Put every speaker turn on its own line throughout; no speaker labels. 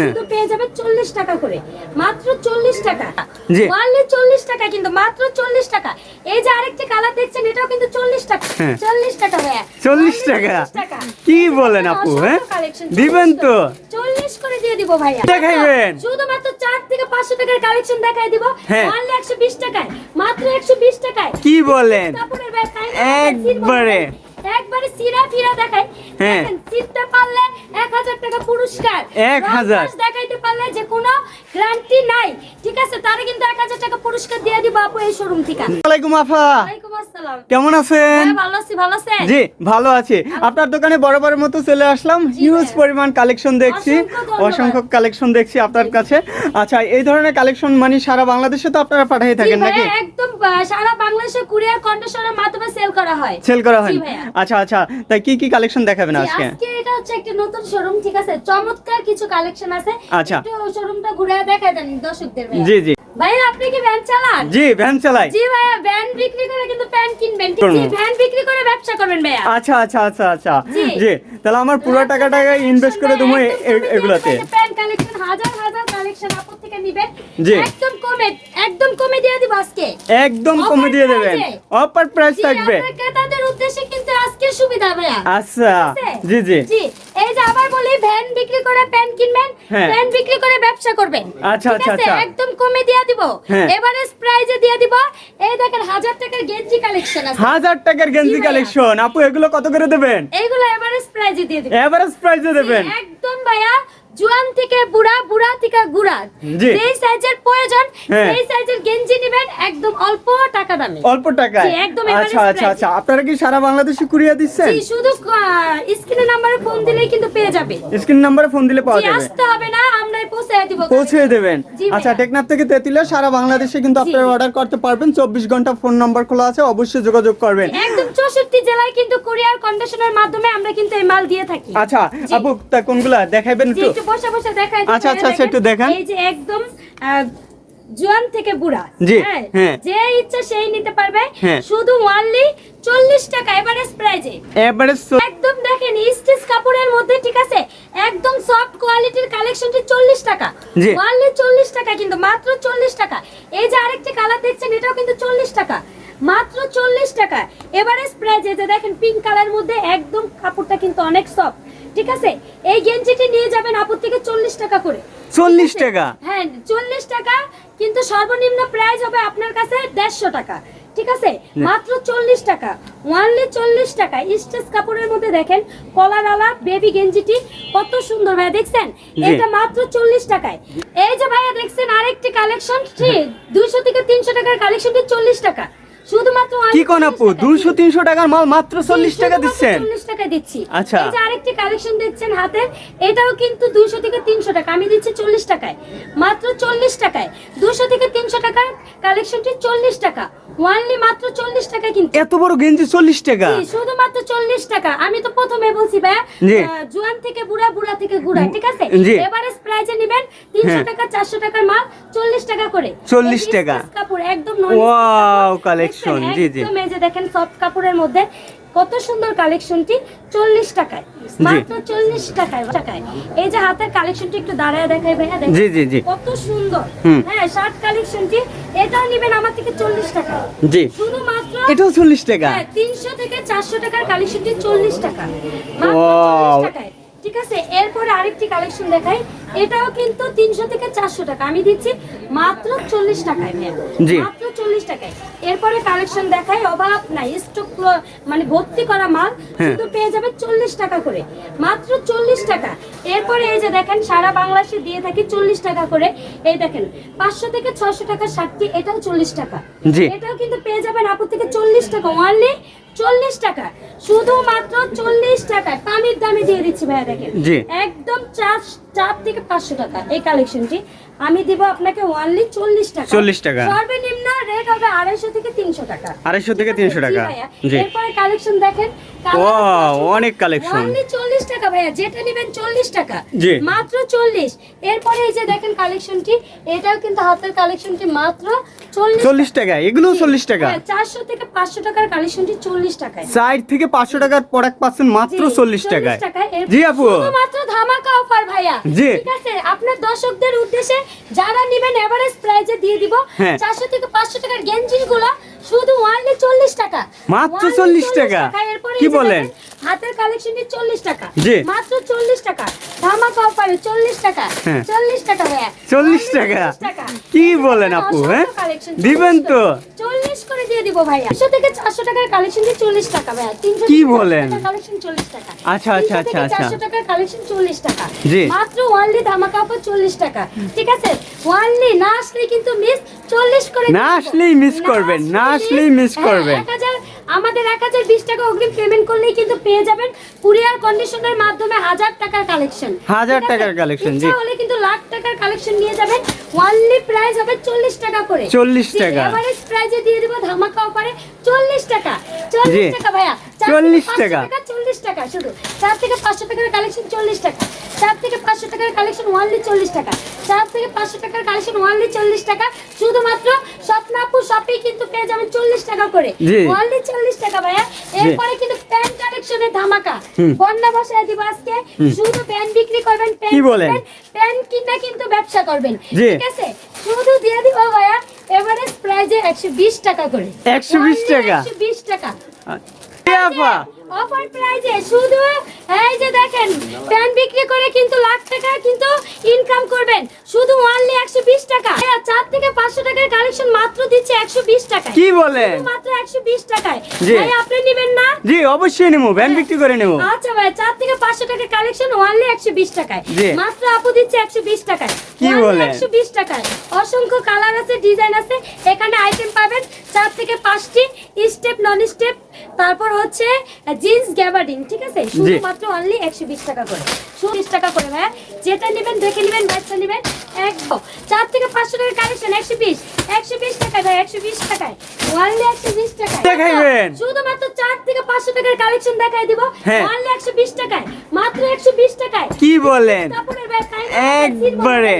হ্যাঁ।
শুধু পেয়ে যাবে চল্লিশ টাকা করে। মাত্র চল্লিশ টাকা। ওয়ানলি চল্লিশ টাকা কিন্তু মাত্র চল্লিশ টাকা। এই যে আরেকটি কালার দেখছেন এটাও কিন্তু চল্লিশ টাকা।
হ্যাঁ।
চল্লিশ টাকা ভাইয়া।
চল্লিশ টাকা? কি বলেন আপু হ্যাঁ? দিবেন তো।
চল্লিশ করে দিয়ে দিব ভাইয়া।
দেখাইবেন।
শুধুমাত্র চার থেকে পাঁচশো টাকার কালেকশন দেখাই দিব।
হ্যাঁ।
একশো বিশ টাকায়। মাত্র একশো বিশ টাকায়।
কি বলেন? একবারে।
একবারে সিরা ফিরা দেখাই
হ্যাঁ।
জিততে পারলে এক হাজার টাকা পুরস্কার।
এক
রং
হাজার।
কস দেখাইতে পারলে যে কোনো গ্যারান্টি নাই। ঠিক আছে তারা কিন্তু এক হাজার টাকা পুরস্কার দিয়ে দিব আপু এই শোরুম থেকে।
ওয়ালাইকুম আফা।
ওয়ালাইকুম আসসালাম।
কেমন আছেন?
হ্যাঁ, ভালো আছি ভালো আছেন?
জি ভালো আছি। আপনার দোকানে বরাবরের মতো চলে আসলাম। হিউজ পরিমাণ কালেকশন দেখছি।
অসংখ্য
কালেকশন দেখছি আপনার কাছে। আচ্ছা এই ধরনের কালেকশন মানে সারা বাংলাদেশে তো আপনারা পাঠিয়ে থাকেন নাকি?
একদম সারা বাংলাদেশে কুরিয়ার কন্ডিশনের মাধ্যমে সেল করা হয়।
সেল করা হয়। আচ্ছা আচ্ছা। তাই কি কি কালেকশন দেখাবেন আজকে?
আজকে এটা হচ্ছে একটা নতুন শোরুম ঠিক আছে? চমৎকার কিছু কালেকশন আছে।
আচ্ছা।
একটু শোরুমটা ঘুরে দেখায় দেন দর্শকদের
জি জি।
ভাইয়া আপনি কি ভ্যান চালান?
জি ভ্যান চালাই।
জি ভাইয়া ভ্যান বিক্রি করে কিন্তু প্যান্ট কিনবেন। ঠিক। জি ভ্যান বিক্রি করে ব্যবসা করবেন ভাইয়া।
আচ্ছা আচ্ছা আচ্ছা আচ্ছা।
জি।
তাহলে আমার পুরো টাকাটা ইনভেস্ট করে এ- এগুলাতে।
প্যান্ট কালেকশন কালেকশন আপর থেকে নিবেন। একদম কমে একদম কমে দিয়ে দিব আজকে।
একদম কমে দিয়ে দেবেন। অফার প্রাইস থাকবে।
ক্রেতাদের উদ্দেশ্যে কিন্তু আজকে সুবিধা ভাইয়া।
আচ্ছা। জি জি।
জি এই যে আবার বলি ভ্যান বিক্রি করে প্যান্ট কিনবেন
হ্যাঁ।
বিক্রি করে ব্যবসা করবেন।
আচ্ছা, আচ্ছা, আচ্ছা।
একদম কমে দিয়ে দিব।
হ্যাঁ।
প্রাইজে দিয়ে দিব। এই দেখেন হাজার টাকার গেঞ্জি কালেকশন আছে।
টাকার গেঞ্জি কালেকশন আপু এগুলো কত করে দেবেন?
এইগুলো এভারেজ প্রাইজে দিয়ে দিব।
এভারেজ প্রাইসে দেবেন।
একদম ভাইয়া। জুয়ান থেকে বুড়া বুড়া থেকে গুড়া। যেই সাইজের প্রয়োজন
হ্যাঁ।
সেই সাইজের গেঞ্জি নেবেন একদম অল্প টাকা দামে।
অল্প টাকায়?
জি, একদম
আচ্ছা আচ্ছা আচ্ছা। আপনারা কি সারা বাংলাদেশে কুরিয়ার দিচ্ছেন?
জি শুধু স্ক্রিনে নাম্বারে ফোন দিলেই কিন্তু পেয়ে যাবে।
স্ক্রিন নাম্বারে ফোন দিলে পাওয়া যাবে।
আসতে হবে না আমরাই পৌঁছে দিব।
পৌঁছে দেবেন। আচ্ছা টেকনাফ থেকে তেতুলিয়া সারা বাংলাদেশে কিন্তু আপনারা অর্ডার করতে পারবেন। চব্বিশ ঘণ্টা ফোন নাম্বার খোলা আছে অবশ্যই যোগাযোগ করবেন।
একদম চৌষট্টি জেলায় কিন্তু কুরিয়ার কন্ডিশনের মাধ্যমে আমরা কিন্তু এই মাল দিয়ে থাকি।
আচ্ছা আপু তা কোনগুলা? দেখাইবেন
যে
একটু।
একটু বসে বসে দেখাই
আচ্ছা, আচ্ছা, আচ্ছা, একটু দেখান।
এই যে একদম জোয়ান থেকে বুড়া
জি, হ্যাঁ।
যে ইচ্ছা সেই নিতে পারবে।
হ্যাঁ।
শুধু ওয়ানলি চল্লিশ টাকা এভারেজ প্রাইজে
এবারে
একদম দেখেন স্টিচ কাপড়ের মধ্যে ঠিক আছে? একদম সফট কোয়ালিটির কালেকশনটি চল্লিশ টাকা। ওয়ানলি চল্লিশ টাকা কিন্তু মাত্র চল্লিশ টাকা। এই যে আরেকটি কালার দেখছেন এটাও কিন্তু চল্লিশ টাকা। মাত্র চল্লিশ টাকা। প্রাইস এই যে দেখেন পিঙ্ক কালার মধ্যে একদম কাপড়টা কিন্তু অনেক সফট ঠিক আছে? এই গেঞ্জিটি নিয়ে যাবেন আপুর থেকে চল্লিশ টাকা করে।
চল্লিশ টাকা?
হ্যাঁ চল্লিশ টাকা কিন্তু সর্বনিম্ন প্রাইস হবে আপনার কাছে দেড়শো টাকা। ঠিক আছে? মাত্র চল্লিশ টাকা। ওয়ানলি চল্লিশ টাকা। স্টেজ কাপড়ের মধ্যে দেখেন কলার আলা বেবি গেঞ্জিটি কত সুন্দর ভাইয়া দেখছেন? এটা মাত্র চল্লিশ টাকায়। এই যে ভাইয়া দেখছেন আরেকটি কালেকশন দুইশো থেকে তিনশো টাকার কালেকশনটি চল্লিশ টাকা। শুধুমাত্র
কি কোন আপু? দুশো তিনশো টাকার মাল মাত্র চল্লিশ টাকা দিচ্ছেন।
চল্লিশ টাকা দিচ্ছি।
আচ্ছা।
এই যে আরেকটি কালেকশন দেখছেন এটাও কিন্তু দুইশো থেকে তিনশো টাকা। আমি দিচ্ছি চল্লিশ টাকায়। মাত্র চল্লিশ টাকায়। দুশো থেকে তিনশো টাকার কালেকশনটি চল্লিশ টাকা। ওয়ানলি মাত্র চল্লিশ টাকা কিন্তু।
এত বড় গেঞ্জি চল্লিশ টাকা?
জি, শুধুমাত্র চল্লিশ টাকা। আমি তো প্রথমে বলছি। আহ, জুয়ান থেকে বুড়া বুড়া থেকে গুড়া ঠিক আছে। এভারেজ প্রাইজে নেবেন তিনশো
হ্যাঁ।
টাকা চারশো টাকার মাল চল্লিশ টাকা করে।
40 টাকা।
কাপড় একদম
Wow, collection, জি, জি।
একদম এই যে দেখেন সফট কাপড়ের মধ্যে কত সুন্দর কালেকশনটি চল্লিশ টাকায় মাত্র চল্লিশ টাকায় টাকায়। এই যে হাতের কালেকশনটি একটু দাঁড়ায় দেখাই ভাইয়া
জি, জি, জি।
কত সুন্দর। হ্যাঁ শার্ট কালেকশনটি এটাও নেবেন আমার থেকে চল্লিশ টাকা।
জি।
শুধুমাত্র
এটাও চল্লিশ টাকা।
তিনশো থেকে 400 টাকার কালেকশনটি 40 টাকা। মাত্র
Wow.
40 টাকায়। ঠিক আছে? এরপরে আরেকটি কালেকশন দেখাই। এটাও কিন্তু 300 থেকে 400 টাকা। আমি দিচ্ছি মাত্র 40 টাকায় মাত্র 40 টাকায়। এরপরে কালেকশন দেখায় অভাব নাই স্টক মানে ভর্তি করা মাল
হ্যাঁ।
শুধু পেয়ে যাবে 40 টাকা করে। মাত্র 40 টাকা। এরপরে এই যে দেখেন সারা বাংলাদেশে দিয়ে থাকি 40 টাকা করে। এই দেখেন 500 থেকে ছশো টাকা ষাটটি এটাও 40 টাকা। এটাও কিন্তু পেয়ে যাবেন আপুর থেকে চল্লিশ টাকা। ওনলি চল্লিশ টাকা শুধুমাত্র চল্লিশ পানির দামে দিয়ে দিচ্ছি ভাইয়া দেখেন। একদম চার চার থেকে পাঁচশো টাকা এই কালেকশনটি আমি দিব আপনাকে চল্লিশ টাকা।
40 টাকা।
সর্বনিম্ন রেট হবে আড়াইশো থেকে তিনশো টাকা।
আড়াইশো থেকে তিনশো টাকা।
এরপরে কালেকশন দেখেন।
অনেক।
অনলি চল্লিশ টাকা ভাইয়া। যেটা নেবেন চল্লিশ টাকা। মাত্র চল্লিশ। এরপরে এই যে দেখেন কালেকশনটি এটাও কিন্তু হাতের কালেকশনটি মাত্র চল্লিশ
চল্লিশ টাকা। এগুলোও চল্লিশ টাকা।
চারশো থেকে পাঁচশো টাকার কালেকশনটি চল্লিশ চল্লিশ টাকায়
চার থেকে পাঁচশো টাকার প্রোডাক্ট পাচ্ছেন মাত্র চল্লিশ টাকায় জি আপু
মাত্র ধামাকা অফার ভাইয়া
জি।
ঠিক আছে আপনার দর্শকদের উদ্দেশ্যে যারা নেবেন এভারেজ প্রাইজে দিয়ে দিব
হ্যাঁ।
চারশো থেকে পাঁচশো টাকার গেঞ্জিরগুলা শুধু ওয়ানলি চল্লিশ টাকা
মাত্র চল্লিশ টাকা? কি বলেন?
হাতের কালেকশনটি চল্লিশ টাকা
জি।
মাত্র চল্লিশ টাকা ধামাকা অফারে চল্লিশ টাকা
হ্যাঁ।
চল্লিশ টাকা ভাইয়া
40 টাকা? কি বলেন আপু, হ্যাঁ? দিবেন তো?
চল্লিশ করে দিয়ে দিব ভাইয়া একশো থেকে চারশো টাকার কালেকশন দিয়ে চল্লিশ টাকা ভাইয়া তিনশো
কি বলেন?
কালেকশন চল্লিশ টাকা
আচ্ছা, আচ্ছা, আচ্ছা, আচ্ছা।
400 টাকার কালেকশন চল্লিশ টাকা
জি।
মাত্র ওয়ানলি ধামাকা অফার চল্লিশ টাকা ঠিক আছে ওয়ানলি না আসলে কিন্তু মিস চল্লিশ করে
না আসলেই
না
করবেন, না
আসলেই
miss
হ্যাঁ,
করবেন।
1000 আমাদের এক হাজার বিশ টাকা অগ্রিম পেমেন্ট করলেই কিন্তু পেয়ে যাবেন কুরিয়ার কন্ডিশনের মাধ্যমে হাজার টাকার কালেকশন
হাজার টাকার কালেকশন জি।
হলে কিন্তু লাখ টাকার কালেকশন নিয়ে যাবেন। ওয়ানলি প্রাইস হবে চল্লিশ টাকা করে।
40 টাকা।
এভারেজ প্রাইজে দিয়ে দিব ধামাকা অফারে চল্লিশ টাকা। চল্লিশ টাকা ভাইয়া। চার থেকে
40
পাঁচশো
টাকা।
চল্লিশ টাকা শুধু। চার থেকে পাঁচশো টাকার কালেকশন চল্লিশ টাকা। চার থেকে পাঁচশো টাকার কালেকশন ওয়ানলি চল্লিশ টাকা। চার থেকে পাঁচশো টাকার কালেকশন ওয়ানলি চল্লিশ টাকা। শুধুমাত্র স্বপ্নাপুর শপে কিন্তু পেয়ে যাবেন চল্লিশ টাকা করে। ওয়ানলি চল্লিশ টাকা ভাইয়া। এরপরে কিন্তু প্যান্ট কালেকশনের ধামাকা। বন্যা বসায় দিব আজকে শুধু প্যান্ট বিক্রি করবেন প্যান্ট
কি বলেন?
কিনবেন, প্যান্ট কিনে কিন্তু ব্যবসা করবেন। ঠিক আছে? শুধু দিয়ে দিব ভাইয়া এভারেজ প্রাইজে একশো বিশ টাকা করে।
120 টাকা?
একশো বিশ টাকা। অফার প্রাইজে শুধু এই যে দেখেন প্যান বিক্রি করে কিন্তু লাখ টাকা কিন্তু ইনকাম করবেন। শুধু অনলি একশো বিশ টাকা। আর চার থেকে পাঁচশো টাকার কালেকশন মাত্র দিচ্ছে একশো বিশ টাকা টাকায়।
কি বলে?
মাত্র একশো বিশ টাকায়। ভাই আপনি নেবেন না?
জি অবশ্যই নেব ভ্যান বিক্রি করে নেব।
আচ্ছা ভাই চার থেকে পাঁচশো টাকার কালেকশন ওয়ানলি একশো বিশ টাকায়। মাত্র আপু দিচ্ছে একশো বিশ টাকায়।
কি?
একশো বিশ টাকায়। অসংখ্য কালার আছে ডিজাইন আছে। এখানে আইটেম পাবেন চার থেকে পাঁচটি স্টেপ নন স্টেপ তারপর হচ্ছে জিন্স গ্যাবার্ডিং ঠিক আছে? শুধুমাত্র অনলি একশো বিশ টাকা করে। শুধু বিশ টাকা করে ভাইয়া। যেটা নেবেন দেখে নেবেন বাচ্চা নেবেন। একদম। চার থেকে পাঁচশো টাকার কালেকশন একশো বিশ। একশো বিশ টাকায় ভাই একশো বিশ টাকায়। ওয়ানলি একশো বিশ টাকায়।
দেখাইবেন।
শুধুমাত্র চার থেকে পাঁচশো টাকার কালেকশন দেখাই দিব।
হ্যাঁ।
একশো বিশ টাকায়। মাত্র একশো বিশ টাকায়।
কি বলেন? একবারে।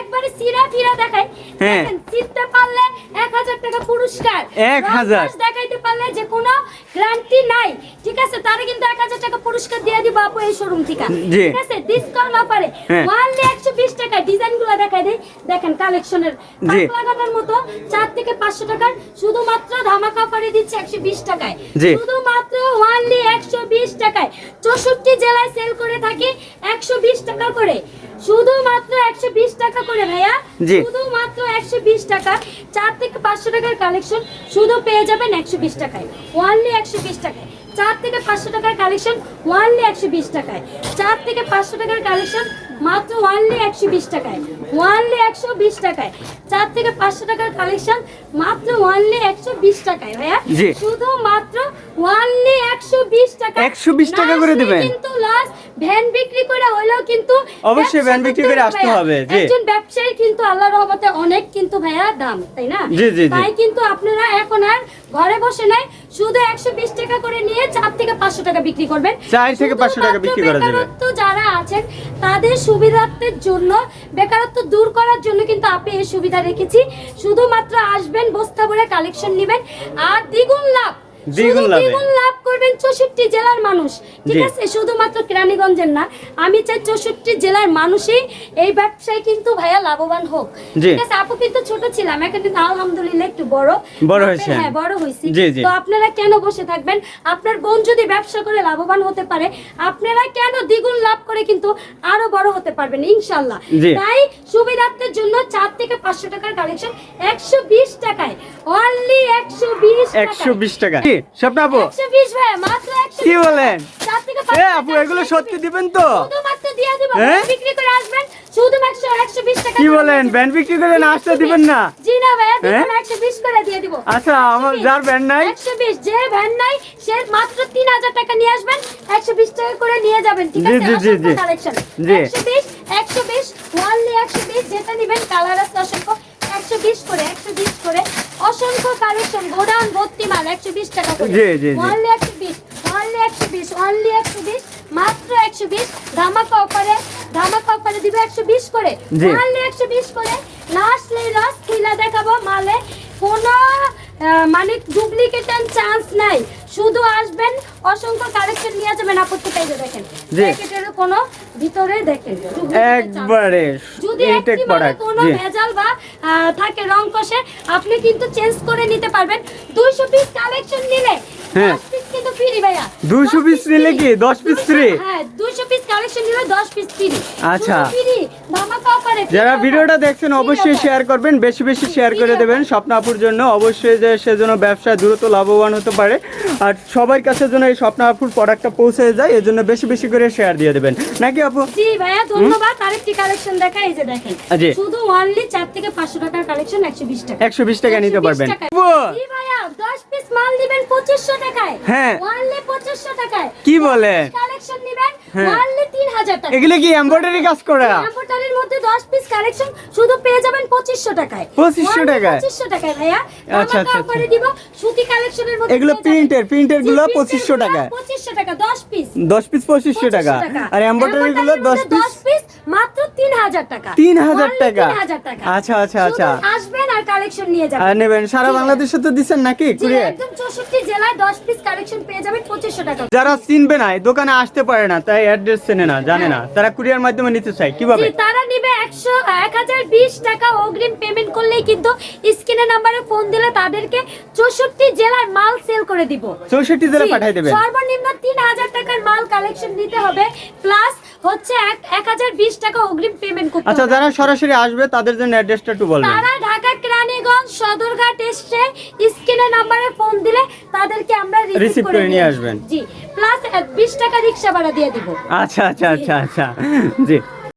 একবারে সিরা ফিরা দেখাই।
হ্যাঁ।
দেখেন জিততে পারলে এক হাজার টাকা পুরস্কার।
এক হাজার।
কস দেখাইতে পারলে যে কোনো গ্যারান্টি নাই। ঠিক আছে? তারা কিন্তু এক হাজার টাকা পুরস্কার দিয়ে দিব আপু এই শোরুম থেকে। ঠিক আছে? ডিসকাউন্ট অফারে একশো বিশ টাকা। ডিজাইনগুলো দেখাই দেয় দেখেন কালেকশনের
জি।
লাগানোর মতো চার থেকে পাঁচশো টাকার। শুধুমাত্র ধামাকা অফারে দিচ্ছে একশো বিশ টাকায়। শুধুমাত্র ওয়ানলি একশো বিশ টাকায়। চৌষট্টি জেলায় সেল করে থাকি একশো বিশ টাকা করে। শুধুমাত্র একশো বিশ টাকা করে ভাইয়া।
জি।
শুধুমাত্র একশো বিশ টাকা। চার থেকে পাঁচশো টাকার কালেকশন শুধু পেয়ে যাবেন একশো বিশ টাকায়। ওয়ানলি একশো বিশ টাকায়। চার থেকে পাঁচশো টাকার কালেকশন ওয়ানলি একশো বিশ টাকায়। চার থেকে পাঁচশো টাকার কালেকশন মাত্র ওয়ানলি একশো বিশ টাকায়। ওয়ানলি একশো বিশ টাকায়। চার থেকে পাঁচশো টাকার কালেকশন মাত্র ওয়ানলি একশো বিশ টাকায় ভাইয়া। শুধু মাত্র ওয়ানলি একশো বিশ টাকা।
120 টাকা করে
কিন্তু লাস্ট ভ্যান বিক্রি করে হলেও কিন্তু
অবশ্যই ভ্যান বিক্রি করে আসতে হবে,
একজন ব্যবসায়ী কিন্তু আল্লাহর রহমতে অনেক কিন্তু ভাইয়া দাম তাই না। তাই কিন্তু আপনারা এখন আর ঘরে বসে নাই শুধু একশো বিশ টাকা করে নিয়ে চার থেকে পাঁচশো টাকা বিক্রি করবেন।
চার থেকে 500 টাকা বিক্রি করা যাবে।
আছেন, তাদের সুবিধার্থের জন্য, বেকারত্ব দূর করার জন্য কিন্তু আপনি এই সুবিধা রেখেছি। শুধুমাত্র আসবেন বস্তা ভরে কালেকশন নেবেন, আর দ্বিগুণ লাভ
দ্বিগুণ লাভ।
করবেন চৌষট্টি জেলার মানুষ ঠিক আছে? শুধুমাত্র কেরানীগঞ্জের না আমি চাই চৌষট্টি জেলার মানুষই এই ব্যবসায় কিন্তু ভাইয়া লাভবান হোক। ঠিক আছে? আপু কিন্তু ছোট ছিলাম এখন কিন্তু আলহামদুলিল্লাহ একটু বড়।
বড় হয়েছেন।
হ্যাঁ বড় হয়েছি। তো আপনারা কেন বসে থাকবেন? আপনার বোন যদি ব্যবসা করে লাভবান হতে পারে আপনারা কেন দ্বিগুণ লাভ করে কিন্তু আরও বড় হতে পারবেন? ইনশাল্লাহ তাই সুবিধার্থের জন্য চার থেকে পাঁচশো টাকার কালেকশন একশো বিশ টাকায়। অনলি একশো বিশ
একশো বিশ টাকা স্বপ্ন আপু? কি বলেন? এ আপু এগুলো সত্যি দিবেন তো? হ্যাঁ? কি বলেন? ভ্যান বিক্রি করে না আসতে দিবেন না? হ্যাঁ? আচ্ছা আমার যার ভ্যান নাই?
যে ভ্যান নাই সে মাত্র তিন হাজার টাকা নিয়ে আসবেন একশো বিশ টাকা করে নিয়ে যাবেন ঠিক আছে?
জি, জি, জি। জি।
একশো বিশ একশো বিশ ওয়ানলি একশো বিশ যেটা নিবেন কালার আছে অসংখ্য একশো বিশ করে একশো বিশ করে অসংখ্য কালেকশন গোডাউন ভর্তি মাল একশো বিশ টাকা করে।
জি, জি।
ওয়ানলি একশো বিশ অনলি একশো বিশ অনলি একশো বিশ মাত্র একশো বিশ। ধামাকা অফারে ধামাকা অফারে দিবে একশো বিশ করে। অনলি একশো বিশ করে। না আসলে রস খিলা দেখাবো মালে। কোনো মানে ডুপ্লিকেটের চান্স নাই। শুধু আসবেন অসংখ্য কালেকশন নিয়ে যাবেন আপত্তি পাইবে দেখেন। প্যাকেটের কোনো ভিতরে দেখেন
একবারে
যদি
একটি
একটিবারে কোনো ভেজাল বা থাকে রং কষে আপনি কিন্তু চেঞ্জ করে নিতে পারবেন। 200 পিস কালেকশন নিলে
হ্যাঁ।
10 পিস কিন্তু ফ্রি ভাইয়া।
200
10
পিস নিলে কি? 10 পিস ফ্রি
হ্যাঁ 200 পিস কালেকশন নিলে 10 পিস ফ্রি
আচ্ছা। যারা ভিডিওটা দেখছেন অবশ্যই শেয়ার করবেন বেশি বেশি শেয়ার করে দেবেন স্বপ্নাপুর জন্য। অবশ্যই যে সে যেন ব্যবসায় দ্রুত লাভবান হতে পারে। আর সবার কাছে যেন এই স্বপ্নাপুর প্রোডাক্টটা পৌঁছে যায় এর জন্য বেশি বেশি করে শেয়ার দিয়ে দেবেন। নাকি আপু?
জি ভাইয়া ধন্যবাদ। আরেকটি কালেকশন দেখা এই যে দেখেন। শুধু অনলি 4 থেকে 500 টাকার কালেকশন 120 টাকা।
একশো বিশ টাকা নিতে পারবেন।
জি ভাইয়া 10 পিস মাল দিবেন 2500 টাকায়
হ্যাঁ।
অনলি 2500 টাকায়।
কি
কালেকশন নেবেন
হ্যাঁ।
অনলি 3000 টাকা।
এগুলো কি এমব্রয়ডারি কাজ করা?
কম্পিউটারের মধ্যে 10 পিস কালেকশন শুধু পেয়ে যাবেন 2500 টাকায়।
2500 টাকায়?
2500 টাকায় ভাইয়া।
আচ্ছা, আচ্ছা,
করে দিব সুতি কালেকশনের মধ্যে
এগুলো
প্রিন্টেরগুলো
টাকা
2500 টাকা 10 পিস
টাকা। আর এমব্রয়ডারি গুলো দশ পিস
পিস মাত্র 3000 টাকা।
3000 টাকা?
3000 টাকা।
আচ্ছা, আচ্ছা, আচ্ছা।
আসবেন আর কালেকশন নিয়ে যাবেন।
আর নেবেন। সারা বাংলাদেশে তো দিচ্ছেন নাকি কুরিয়ার?
একদম 64 জেলায় 10 পিস কালেকশন পেয়ে যাবেন 2500 টাকা।
যারা চিনবে না দোকানে আসতে পারে না তাই অ্যাড্রেস চেনে না জানে না। তারা কুরিয়ার মাধ্যমে নিতে চায় কীভাবে?
তারা নিবে একশো এক হাজার বিশ টাকা অগ্রিম পেমেন্ট করলেই কিন্তু স্ক্রিনে নাম্বারে ফোন দিলে তাদেরকে চৌষট্টি জেলায় মাল সেল করে দিব।
চৌষট্টি জেলা
জি,
পাঠাই দেবেন।
সর্বনিম্ন তিন হাজার টাকার মাল কালেকশন নিতে হবে প্লাস হচ্ছে এক এক হাজার বিশ টাকা অগ্রিম পেমেন্ট করতে
আচ্ছা যারা সরাসরি আসবে তাদের জন্য অ্যাড্রেসটা একটু বলবেন।
তারা ঢাকা কেরানীগঞ্জ সদরঘাট এসে স্ক্রিনে নাম্বারে ফোন দিলে তাদেরকে আমরা রিসিভ
করে নিয়ে আসবেন।
জি প্লাস বিশ টাকা রিক্সা ভাড়া দিয়ে দিব।
আচ্ছা আচ্ছা আচ্ছা আচ্ছা। জি।